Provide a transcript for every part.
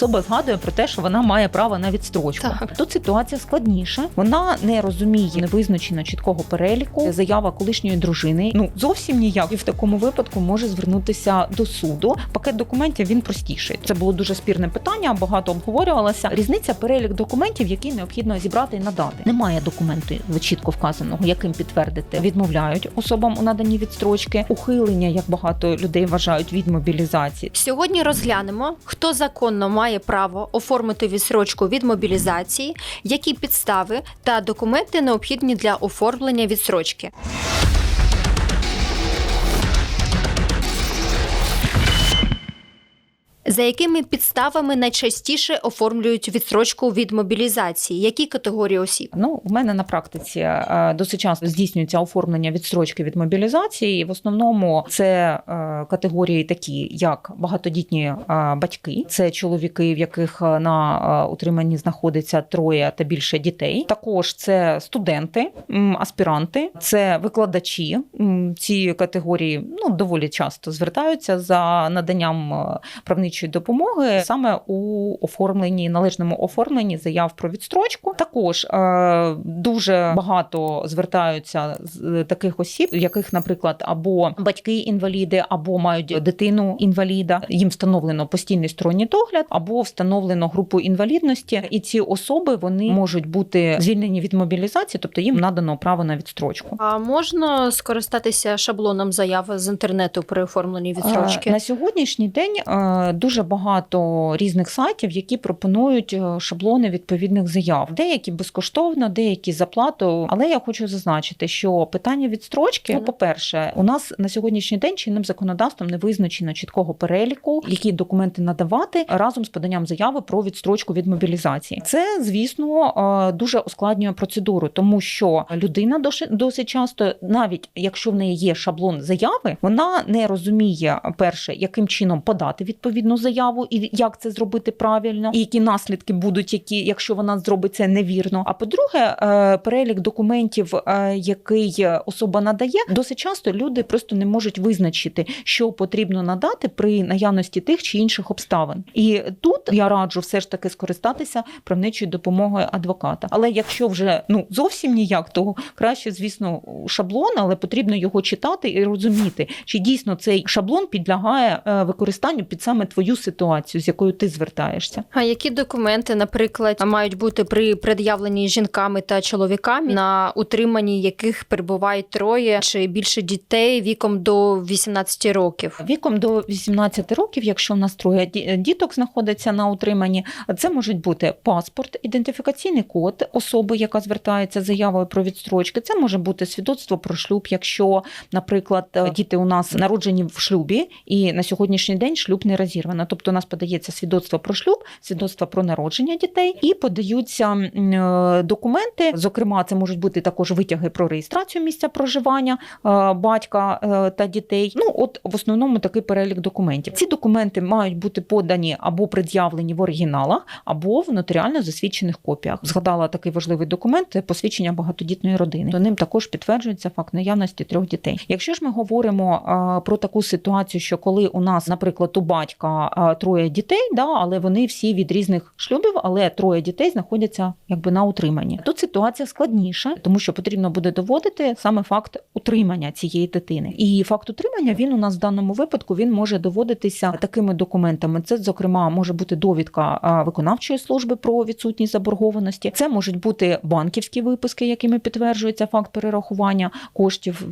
особа згадує про те, що вона має право на відстрочку. Так. Тут ситуація складніша. Вона не розуміє не визначено чіткого переліку. Заява колишньої дружини. Ну зовсім ніяк і в такому випадку може звернутися до суду. Пакет документів він простіший. Це було дуже спірне питання, багато обговорювалося. Різниця перелік документів, які необхідно зібрати і надати. Немає документу чітко вказаного, яким підтвердити. Відмовляють особам у наданні відстрочки, ухилення, як багато людей вважають від мобілізації. Сьогодні розглянемо, хто законно має право оформити відсрочку від мобілізації, які підстави та документи необхідні для оформлення відсрочки. За якими підставами найчастіше оформлюють відсрочку від мобілізації? Які категорії осіб? Ну, в мене на практиці е, досить часто здійснюється оформлення відстрочки від мобілізації. В основному це е, категорії такі, як багатодітні е, батьки, це чоловіки, в яких на утриманні знаходиться троє та більше дітей. Також це студенти, аспіранти, це викладачі. Ці категорії ну доволі часто звертаються за наданням е, правничої допомоги саме у оформленні належному оформленні заяв про відстрочку. Також е, дуже багато звертаються з е, таких осіб, яких, наприклад, або батьки інваліди, або мають дитину інваліда. Їм встановлено постійний сторонній догляд, або встановлено групу інвалідності, і ці особи вони можуть бути звільнені від мобілізації, тобто їм надано право на відстрочку. А можна скористатися шаблоном заяви з інтернету при оформленні відстрочки? Е, На сьогоднішній день дуже багато різних сайтів, які пропонують е, шаблони відповідних заяв. Деякі безкоштовно, деякі за плату. Але я хочу зазначити, що питання відстрочки, ну, по-перше, у нас на сьогоднішній день чинним законодавством не визначено чіткого переліку, які документи надавати разом з поданням заяви про відстрочку від мобілізації. Це, звісно, е, дуже ускладнює процедуру, тому що людина досить часто, навіть якщо в неї є шаблон заяви, вона не розуміє перше, яким чином подати відповідну заяву і як це зробити правильно, і які наслідки будуть, які якщо вона зробить це невірно. А по-друге, е, перелік документів, е, який особа надає, досить часто люди просто не можуть визначити, що потрібно надати при наявності тих чи інших обставин. І тут я раджу все ж таки скористатися правничою допомогою адвоката. Але якщо вже ну зовсім ніяк, то краще, звісно, шаблон, але потрібно його читати і розуміти, чи дійсно цей шаблон підлягає е, використанню під саме твою ситуацію, з якою ти звертаєшся. А які документи, наприклад, мають бути при пред'явленні жінками та чоловіками, на утриманні яких перебувають троє чи більше дітей віком до 18 років? Віком до 18 років, якщо в нас троє ді- діток знаходиться на утриманні, це можуть бути паспорт, ідентифікаційний код особи, яка звертається з заявою про відстрочки. Це може бути свідоцтво про шлюб, якщо, наприклад, е, діти у нас народжені в шлюбі, і на сьогоднішній день шлюб не розірвано. Тобто у нас подається свідоцтво про шлюб, свідоцтво про народження дітей, і подаються е, документи. Зокрема, це можуть бути також витяги про реєстрацію місця проживання е, батька е, та дітей. Ну, от в основному такий перелік документів. Ці документи мають бути подані або пред'явлені в оригіналах, або в нотаріально засвідчених копіях. Згадала такий важливий документ посвідчення багатодітної родини. До ним також підтверджується факт наявності трьох дітей. Якщо ж ми говоримо про таку ситуацію, що коли у нас, наприклад, у батька троє дітей, да, але вони всі від різних шлюбів, але троє дітей знаходяться якби на утриманні. Тут ситуація складніша, тому що потрібно буде доводити саме факт утримання цієї дитини. І факт утримання він у нас в даному випадку він може доводитися такими документами. Це, зокрема, може бути довідка виконавчої служби про відсутність заборгованості. Це можуть бути банківські виписки, якими підтверджується факт перерахування коштів,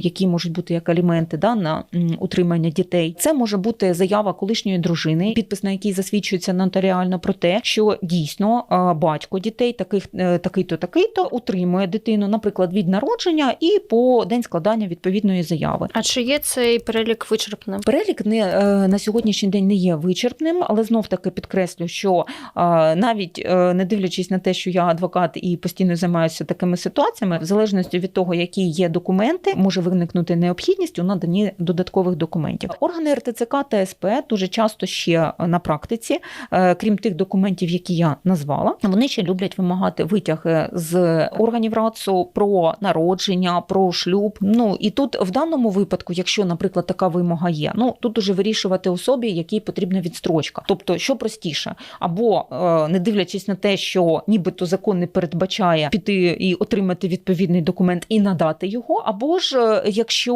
які можуть бути як аліменти да, на утримання дітей. Це може бути заява колишньої дружини, підпис на якій засвідчується нотаріально про те, що дійсно батько дітей таких е, такий-то, такий-то утримує дитину, наприклад, від народження і по день складання відповідної заяви. А чи є цей перелік вичерпним? Перелік не е, на сьогоднішній день не є вичерпним, але знов таки підкреслю, що е, навіть е, не дивлячись на те, що я адвокат і постійно займаюся такими ситуаціями, в залежності від того, які є документи, може виникнути необхідність у наданні додаткових документів. Органи РТЦК та СП дуже часто ще на практиці, е, крім тих документів, які я назвала, вони ще люблять вимагати витяги з органів РАЦУ про народження, про шлюб. Ну і тут в даному випадку, якщо, наприклад, така вимога є, ну тут уже вирішувати особі, якій потрібна відстрочка. Тобто, що простіше, або е, не дивлячись на те, що нібито закон не передбачає піти і отримати відповідний документ і надати його, або ж е, якщо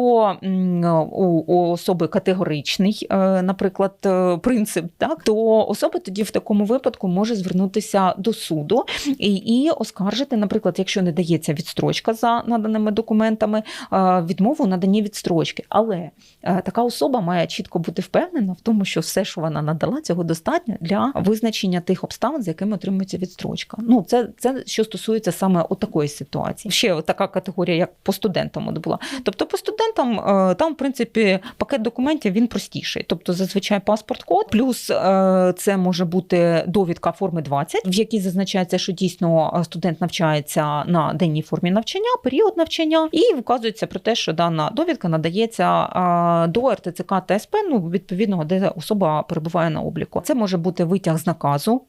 у, особи категоричний, е, наприклад, е, принцип, так то особа тоді в такому випадку може звернутися до суду і, і оскаржити, наприклад, якщо не дається відстрочка за наданими документами, е, відмову у наданні відстрочки. Але е, така особа має чітко бути впевнена в тому, що все, що вона надала, цього достатньо для визначення тих обставин, за якими отримується відстрочка. Ну це, це що стосується саме от такої ситуації. Ще така категорія, як по студентам от була. Тобто, по студентам е, там, в принципі, пакет документів він простіший. Тобто, зазвичай паспорт-код, плюс е, це може бути довідка форми 20, в якій зазначається, що дійсно е, студент навчається на денній формі навчання, період навчання, і вказується про те, що дана довідка надається е, до РТЦК та СП, ну відповідного, де особа перебуває на обліку. Це може бути витяг з наказу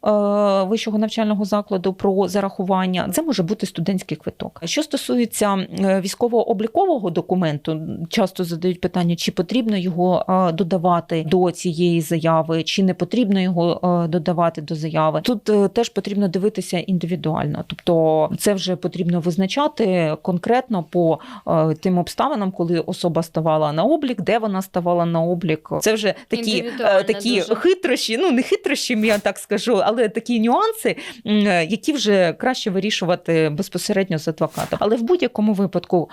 вищого навчального закладу про зарахування. Це може бути студентський квиток. Що стосується військово-облікового документу, часто задають питання, чи потрібно його додавати до цієї заяви, чи не потрібно його е, додавати до заяви. Тут е, теж потрібно дивитися індивідуально, тобто це вже потрібно визначати конкретно по е, тим обставинам, коли особа ставала на облік, де вона ставала на облік. Це вже такі, такі дуже. хитрощі, ну не хитрощі, я так скажу, але такі нюанси, які вже краще вирішувати безпосередньо з адвокатом. Але в будь-якому випадку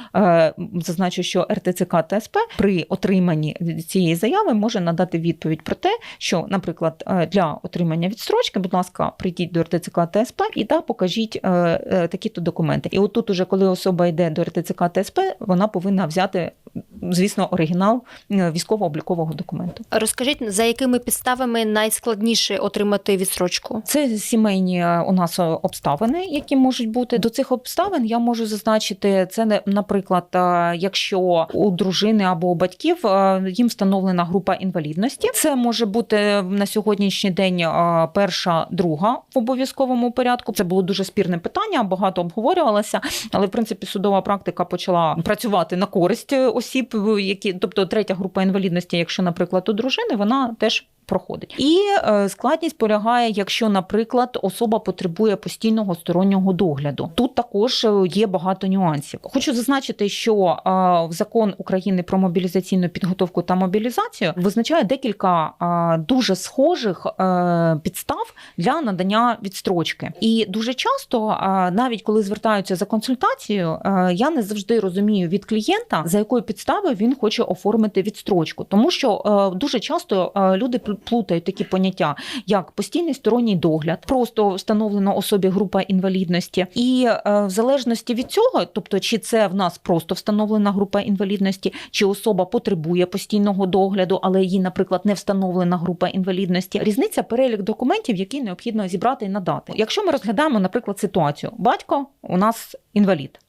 зазначу, що РТЦК та СП при отриманні цієї заяви може надати відповідь про те, що, наприклад, е, для отримання відстрочки, будь ласка, прийдіть до РТЦК та СП і та покажіть е, е, такі-то документи. І отут, уже коли особа йде до РТЦК та СП, вона повинна взяти, звісно, оригінал військово-облікового документу. Розкажіть, за якими підставами найскладніше отримати відстрочку? Це сімейні у нас обставини, які можуть бути. До цих обставин я можу зазначити це, наприклад, якщо у дружини або у батьків їм встановлена група інвалідності. Це може бути на сьогоднішній день е, перша, друга в обов'язковому порядку. Це було дуже спірне питання, багато обговорювалося, але в принципі судова практика почала працювати на користь е, осіб, які, тобто третя група інвалідності, якщо, наприклад, у дружини, вона теж проходить. І е, складність полягає, якщо, наприклад, особа потребує постійного стороннього догляду. Тут також е, є багато нюансів. Хочу зазначити, що е, в закон України про мобілізаційну підготовку та мобілізацію визначає декілька дуже схожих підстав для надання відстрочки. І дуже часто, навіть коли звертаються за консультацією, я не завжди розумію від клієнта, за якою підставою він хоче оформити відстрочку, тому що дуже часто люди плутають такі поняття, як постійний сторонній догляд, просто встановлена особі група інвалідності, і е, в залежності від цього, тобто чи це в нас просто встановлена група інвалідності, чи особа потребує постійного догляду, але їй, наприклад, не встановлена група інвалідності. Різниця перелік документів, які необхідно зібрати і надати. Якщо ми розглядаємо, наприклад, ситуацію, батько у нас інвалід.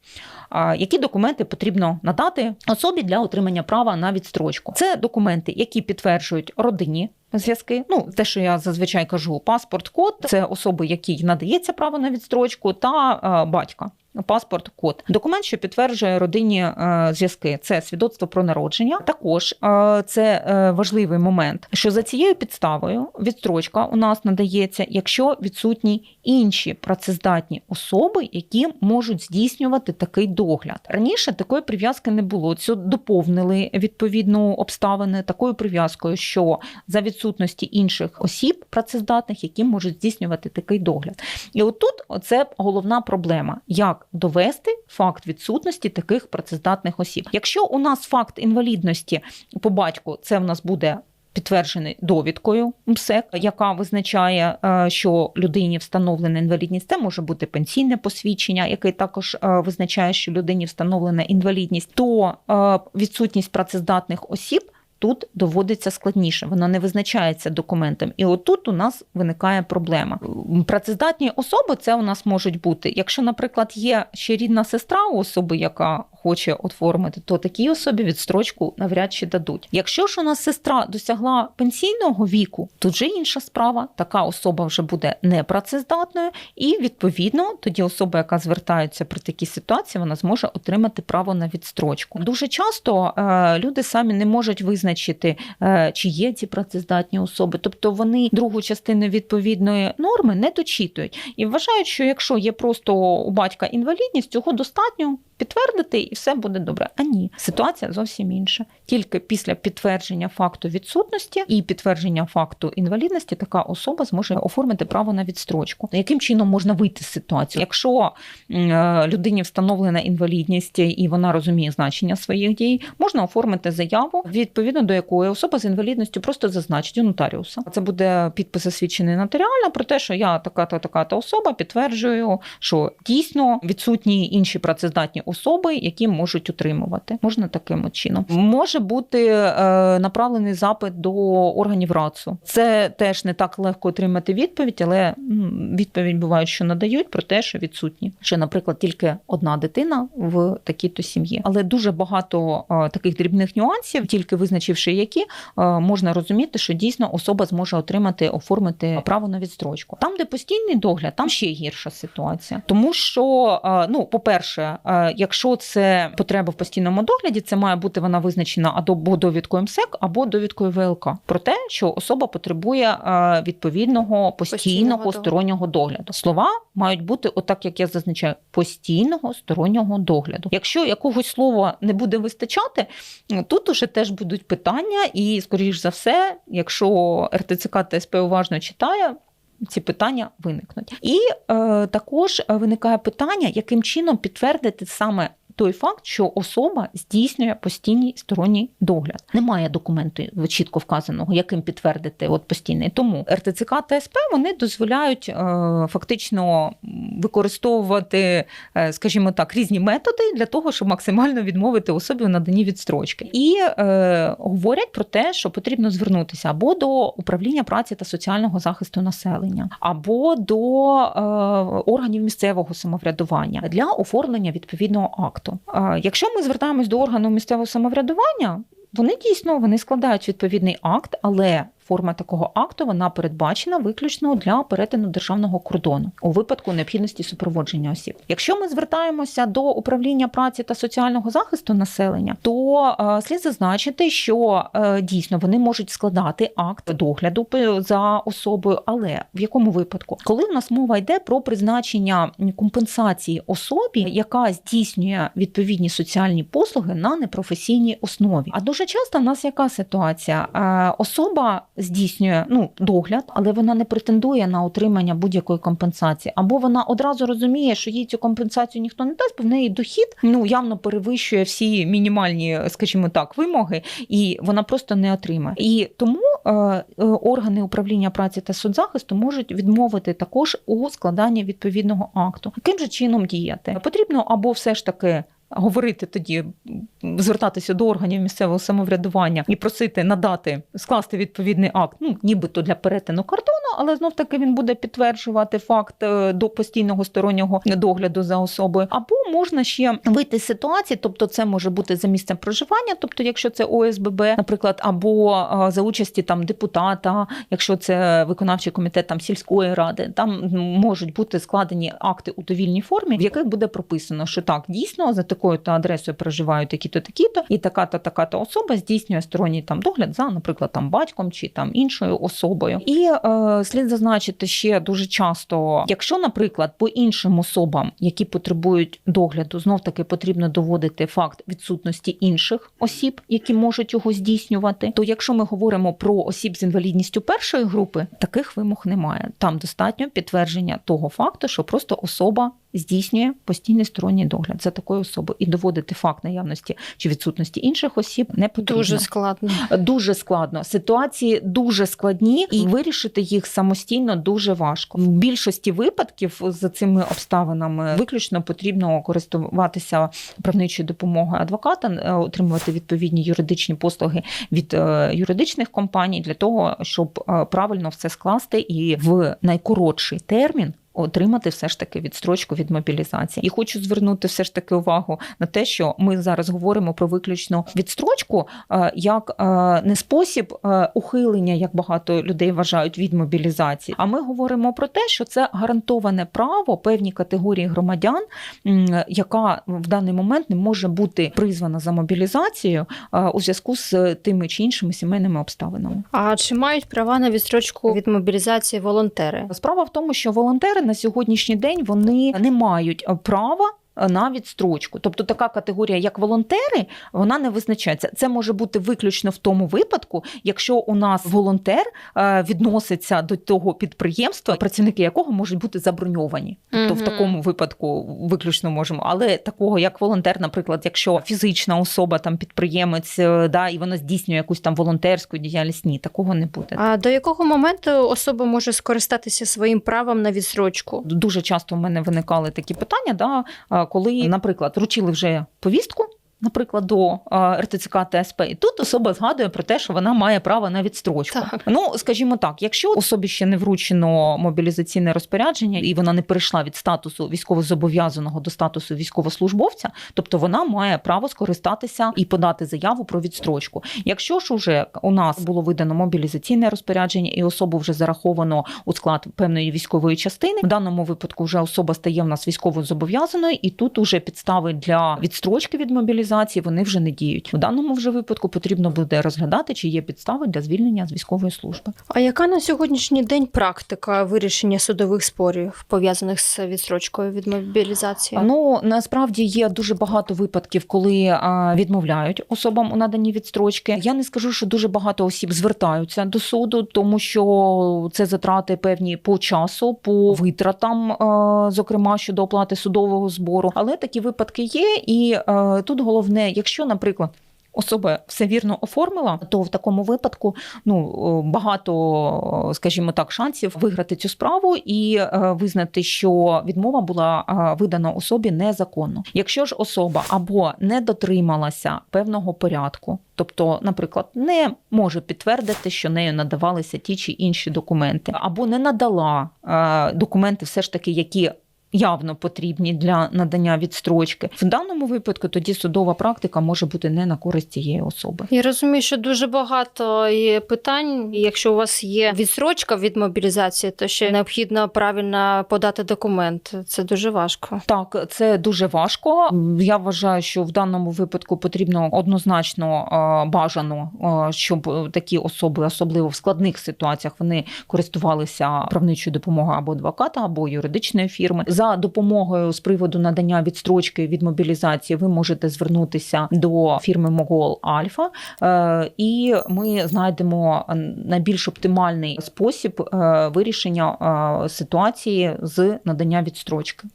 Які документи потрібно надати особі для отримання права на відстрочку? Це документи, які підтверджують родинні зв'язки. Ну, те, що я зазвичай кажу, паспорт, код це особи, якій надається право на відстрочку, та е, батька. Паспорт, код, документ, що підтверджує родинні е, зв'язки. Це свідоцтво про народження. Також е, це е, важливий момент, що за цією підставою відстрочка у нас надається, якщо відсутні інші працездатні особи, які можуть здійснювати такий догляд. Раніше такої прив'язки не було. Це доповнили відповідну обставини такою прив'язкою, що за відсутності інших осіб працездатних, які можуть здійснювати такий догляд. І отут це головна проблема: як довести факт відсутності таких працездатних осіб. Якщо у нас факт інвалідності по батьку, це в нас буде. Підтверджений довідкою МСЕК, яка визначає, е, що людині встановлена інвалідність. Це може бути пенсійне посвідчення, яке також е, визначає, що людині встановлена інвалідність, то е, відсутність працездатних осіб. Тут доводиться складніше, воно не визначається документом. І отут у нас виникає проблема. Працездатні особи це у нас можуть бути. Якщо, наприклад, є ще рідна сестра у особи, яка хоче оформити, то такій особі відстрочку навряд чи дадуть. Якщо ж у нас сестра досягла пенсійного віку, тут вже інша справа. Така особа вже буде непрацездатною, і відповідно тоді особа, яка звертається при такій ситуації, вона зможе отримати право на відстрочку. Дуже часто е, люди самі не можуть визначити, е, чи є ці працездатні особи, тобто вони другу частину відповідної норми не дочитують. І вважають, що якщо є просто у батька інвалідність, цього достатньо підтвердити і все буде добре. А ні, ситуація зовсім інша. Тільки після підтвердження факту відсутності і підтвердження факту інвалідності така особа зможе оформити право на відстрочку. Яким чином можна вийти з ситуації? Якщо е, людині встановлена інвалідність і вона розуміє значення своїх дій, можна оформити заяву, відповідно до якої особа з інвалідністю просто зазначить у нотаріуса. Це буде підпис засвідчений нотаріально про те, що я така-то така-то особа підтверджую, що дійсно відсутні інші працездатні особи, які можуть утримувати. Можна таким чином. Може бути е, направлений запит до органів РАЦУ. Це теж не так легко отримати відповідь, але відповідь буває, що надають про те, що відсутні. Що, наприклад, тільки одна дитина в такій-то сім'ї. Але дуже багато е, таких дрібних нюансів, тільки визначивши які, е, можна розуміти, що дійсно особа зможе отримати, оформити право на відстрочку. Там, де постійний догляд, там ще гірша ситуація. Тому що, ну, по-перше, якщо це потреба в постійному догляді, це має бути вона визначена або довідкою МСЕК, або довідкою ВЛК про те, що особа потребує е, відповідного постійного Постійного стороннього догляду. Слова мають бути, отак як я зазначаю, постійного стороннього догляду. Якщо якогось слова не буде вистачати, тут уже теж будуть питання, і скоріш за все, якщо РТЦК та СП уважно читає. Ці питання виникнуть, і е, також виникає питання, яким чином підтвердити саме той факт, що особа здійснює постійний сторонній догляд. Немає документу чітко вказаного, яким підтвердити от постійний. Тому РТЦК та СП вони дозволяють е, фактично використовувати, е, скажімо так, різні методи для того, щоб максимально відмовити особі у наданні відстрочки, і е, говорять про те, що потрібно звернутися або до управління праці та соціального захисту населення, або до е, органів місцевого самоврядування для оформлення відповідного акту. Е, Якщо ми звертаємось до органу місцевого самоврядування, вони дійсно вони складають відповідний акт, але форма такого акту вона передбачена виключно для перетину державного кордону у випадку необхідності супроводження осіб. Якщо ми звертаємося до управління праці та соціального захисту населення, то е, слід зазначити, що е, дійсно вони можуть складати акт догляду за особою, але в якому випадку, коли в нас мова йде про призначення компенсації особі, яка здійснює відповідні соціальні послуги на непрофесійній основі. А дуже часто в нас яка ситуація? Е, Особа здійснює ну догляд, але вона не претендує на отримання будь-якої компенсації, або вона одразу розуміє, що їй цю компенсацію ніхто не дасть, бо в неї дохід ну явно перевищує всі мінімальні, скажімо так, вимоги, і вона просто не отримає. І тому е, е, органи управління праці та соцзахисту можуть відмовити також у складанні відповідного акту. Яким же чином діяти? Потрібно або все ж таки. Говорити тоді, звертатися до органів місцевого самоврядування і просити надати скласти відповідний акт, ну нібито для перетину кордону, але знов таки він буде підтверджувати факт е, до постійного стороннього догляду за особою. Або можна ще вийти з ситуації, тобто це може бути за місцем проживання, тобто, якщо це ОСББ, наприклад, або е, за участі там депутата, якщо це виконавчий комітет там сільської ради, там можуть бути складені акти у довільній формі, в яких буде прописано, що так дійсно за такою то адресою проживають такі-то, такі-то, і така-то, така-то особа здійснює сторонній там догляд за, наприклад, там батьком чи там іншою особою. І е, слід зазначити ще дуже часто, якщо, наприклад, по іншим особам, які потребують догляду, знов таки потрібно доводити факт відсутності інших осіб, які можуть його здійснювати. То якщо ми говоримо про осіб з інвалідністю першої групи, таких вимог немає. Там достатньо підтвердження того факту, що просто особа здійснює постійний сторонній догляд за такою особою і доводити факт наявності чи відсутності інших осіб не потрібно. Дуже складно. Дуже складно. Ситуації дуже складні, і вирішити їх самостійно дуже важко. В більшості випадків за цими обставинами виключно потрібно користуватися правничою допомогою адвоката, е, отримувати відповідні юридичні послуги від е, юридичних компаній для того, щоб е, правильно все скласти і в найкоротший термін. Отримати все ж таки відстрочку від мобілізації, і хочу звернути все ж таки увагу на те, що ми зараз говоримо про виключно відстрочку е, як е, не спосіб е, ухилення, як багато людей вважають від мобілізації. А ми говоримо про те, що це гарантоване право певній категорії громадян, яка в даний момент не може бути призвана за мобілізацією е, у зв'язку з тими чи іншими сімейними обставинами. А чи мають права на відстрочку від мобілізації волонтери? Справа в тому, що волонтери на сьогоднішній день вони не мають права. На відстрочку, тобто така категорія, як волонтери, вона не визначається. Це може бути виключно в тому випадку, якщо у нас волонтер е, відноситься до того підприємства, працівники якого можуть бути заброньовані. Тобто в такому випадку виключно можемо. Але такого як волонтер, наприклад, якщо фізична особа, там підприємець, е, да, і вона здійснює якусь там волонтерську діяльність, ні, такого не буде. А до якого моменту особа може скористатися своїм правом на відстрочку? Дуже часто в мене виникали такі питання, да, коли, наприклад, вручили вже повістку. Наприклад, до РТЦК та СП, і тут особа згадує про те, що вона має право на відстрочку. Так. Ну, скажімо так, якщо особі ще не вручено мобілізаційне розпорядження і вона не перейшла від статусу військовозобов'язаного до статусу військовослужбовця, тобто вона має право скористатися і подати заяву про відстрочку. Якщо ж уже у нас було видано мобілізаційне розпорядження і особу вже зараховано у склад певної військової частини, в даному випадку вже особа стає в нас військово зобов'язаною, і тут уже підстави для відстрочки від мобілізації вони вже не діють. У даному вже випадку потрібно буде розглядати, чи є підстави для звільнення з військової служби. А яка на сьогоднішній день практика вирішення судових спорів пов'язаних з відстрочкою від мобілізації? Ну насправді є дуже багато випадків, коли відмовляють особам у наданні відстрочки. Я не скажу, що дуже багато осіб звертаються до суду, тому що це затрати певні по часу, по витратам, зокрема щодо оплати судового збору. Але такі випадки є, і тут головне, якщо, наприклад. Особа все вірно оформила, то в такому випадку ну багато, скажімо так, шансів виграти цю справу і е, визнати, що відмова була е, видана особі незаконно. Якщо ж особа або не дотрималася певного порядку, тобто, наприклад, не може підтвердити, що нею надавалися ті чи інші документи, або не надала е, документи, все ж таки, які явно потрібні для надання відстрочки. В даному випадку тоді судова практика може бути не на користь цієї особи. Я розумію, що дуже багато є питань. Якщо у вас є відстрочка від мобілізації, то ще необхідно правильно подати документ. Це дуже важко. Так, це дуже важко. Я вважаю, що в даному випадку потрібно однозначно е, бажано, е, щоб такі особи, особливо в складних ситуаціях, вони користувалися правничою допомогою або адвоката, або юридичної фірми. За допомогою з приводу надання відстрочки від мобілізації, ви можете звернутися до фірми Могол Альфа, е, і ми знайдемо найбільш оптимальний спосіб е, вирішення е, ситуації з надання відстрочки.